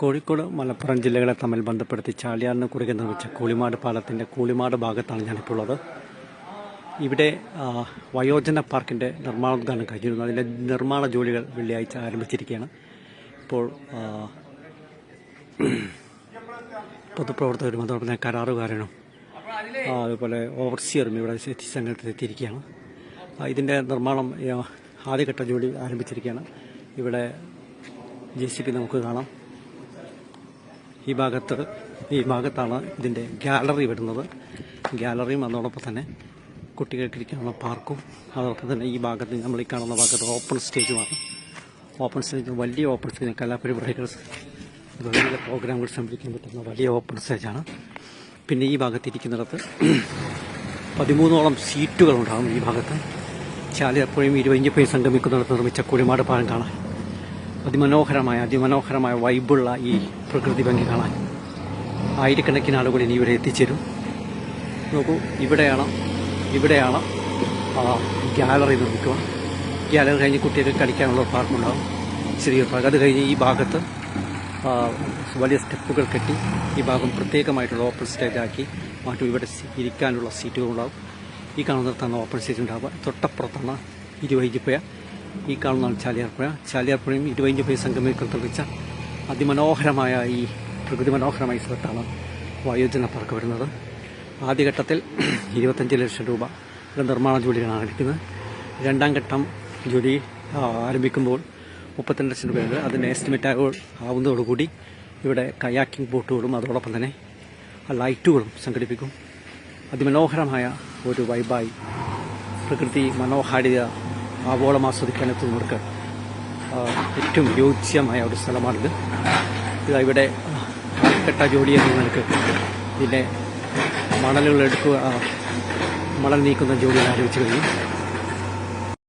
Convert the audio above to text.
കോഴിക്കോട് മലപ്പുറം ജില്ലകളെ തമ്മിൽ ബന്ധപ്പെടുത്തി ചാലിയാറിന് കുറുകെ നിർമ്മിച്ച കൂളിമാട് പാലത്തിന്റെ കൂളിമാട് ഭാഗത്താണ് ഞാനിപ്പോൾ ഉള്ളത്. ഇവിടെ വയോജന പാർക്കിന്റെ നിർമ്മാണോദ്ഘാടനം കഴിഞ്ഞിരുന്നു. അതിന്റെ നിർമ്മാണ ജോലികൾ വെള്ളിയാഴ്ച ആരംഭിച്ചിരിക്കുകയാണ്. ഇപ്പോൾ പൊതുപ്രവർത്തകരും അതോടൊപ്പം തന്നെ കരാറുകാരനും അതുപോലെ ഓവർസിയറും ഇവിടെ എത്തിയിരിക്കുകയാണ്. ഇതിന്റെ നിർമ്മാണം ആദ്യഘട്ട ജോലി ആരംഭിച്ചിരിക്കുകയാണ്. ഇവിടെ ജെ സി പി നമുക്ക് കാണാം. ഈ ഭാഗത്ത് ഈ ഭാഗത്താണ് ഇതിന്റെ ഗാലറി വരുന്നത്. ഗാലറിയും അതോടൊപ്പം തന്നെ കുട്ടികൾക്ക് ഇരിക്കാനുള്ള പാർക്കും അതോടൊപ്പം തന്നെ ഈ ഭാഗത്ത് നമ്മൾ ഈ കാണുന്ന ഭാഗത്ത് ഓപ്പൺ സ്റ്റേജുമാണ് ഓപ്പൺ സ്റ്റേജ് വലിയ ഓപ്പൺ സ്റ്റേജ് കലാപരിപാടികൾ വലിയ പ്രോഗ്രാമുകൾ സംഭവിക്കാൻ പറ്റുന്ന വലിയ ഓപ്പൺ സ്റ്റേജാണ് പിന്നെ ഈ ഭാഗത്ത് ഇരിക്കുന്നിടത്ത് പതിമൂന്നോളം സീറ്റുകളുണ്ടാകും ഈ ഭാഗത്ത്. ചാലിയപ്പുഴയും ഇരുപഞ്ചപ്പുഴയും സംഗമിക്കുന്നിടത്ത് നിർമ്മിച്ച കുഴിമാട് പാലം കാണാൻ അതിമനോഹരമായ അതിമനോഹരമായ വൈബുള്ള ഈ പ്രകൃതി ഭംഗി കാണാൻ ആയിരക്കണക്കിന് ആളുകൾ ഇനി ഇവിടെ എത്തിച്ചേരും. നോക്കൂ ഇവിടെയാണ് ഇവിടെയാണ് ഗ്യാലറി നിർമ്മിക്കുക. ഗ്യാലറി കഴിഞ്ഞ് കുട്ടികൾക്ക് കളിക്കാനുള്ള പാർക്കുണ്ടാകും ചെറിയൊരു പാർക്ക് അത് കഴിഞ്ഞ് ഈ ഭാഗത്ത് വലിയ സ്റ്റെപ്പുകൾ കെട്ടി ഈ ഭാഗം പ്രത്യേകമായിട്ടുള്ള ഓപ്പൺ സ്റ്റേജ് ആക്കി മാറ്റും. ഇവിടെ ഇരിക്കാനുള്ള സീറ്റുകളുണ്ടാകും ഈ കാണുന്നിടത്താണ് ഓപ്പൺ സ്റ്റേജ് ഉണ്ടാവുക. തൊട്ടപ്പുറത്താണ് ഇരുവൈജിപ്പുഴ ഈ കാണുന്നതാണ് ചാലിയാർപ്പുഴ. ചാലിയാർപ്പുഴയും ഇരുവൈജിപ്പുഴ സംഗമിക്കൽ തെളിച്ച അതിമനോഹരമായ ഈ പ്രകൃതി മനോഹരമായ സ്ഥലത്താണ് വയോജന പാർക്ക് വരുന്നത്. ആദ്യഘട്ടത്തിൽ ഇരുപത്തഞ്ച് ലക്ഷം രൂപ നിർമ്മാണ ജോലികളാണ് നടക്കുന്നത് രണ്ടാം ഘട്ടം ജോലി ആരംഭിക്കുമ്പോൾ മുപ്പത്തിരണ്ട് ലക്ഷം രൂപയുണ്ട് അതിന്റെ എസ്റ്റിമേറ്റ് ആവുന്നതോടുകൂടി ഇവിടെ കയാക്കിംഗ് ബോട്ടുകളും അതോടൊപ്പം തന്നെ ലൈറ്റുകളും സംഘടിപ്പിക്കും. അതിമനോഹരമായ ഒരു വൈബായി പ്രകൃതി മനോഹാരിത ആവോളം ആസ്വദിക്കാൻ എത്തുന്നവർക്ക് ഏറ്റവും യോജ്യമായ ഒരു സ്ഥലമാണിത്. ഇതാ ഇവിടെ കെട്ട ജോലി നിങ്ങൾക്ക് ഇതിന്റെ മണലുകൾ എടുക്കുക മണൽ നീക്കുന്ന ജോലി ആലോചിച്ച് കഴിഞ്ഞു.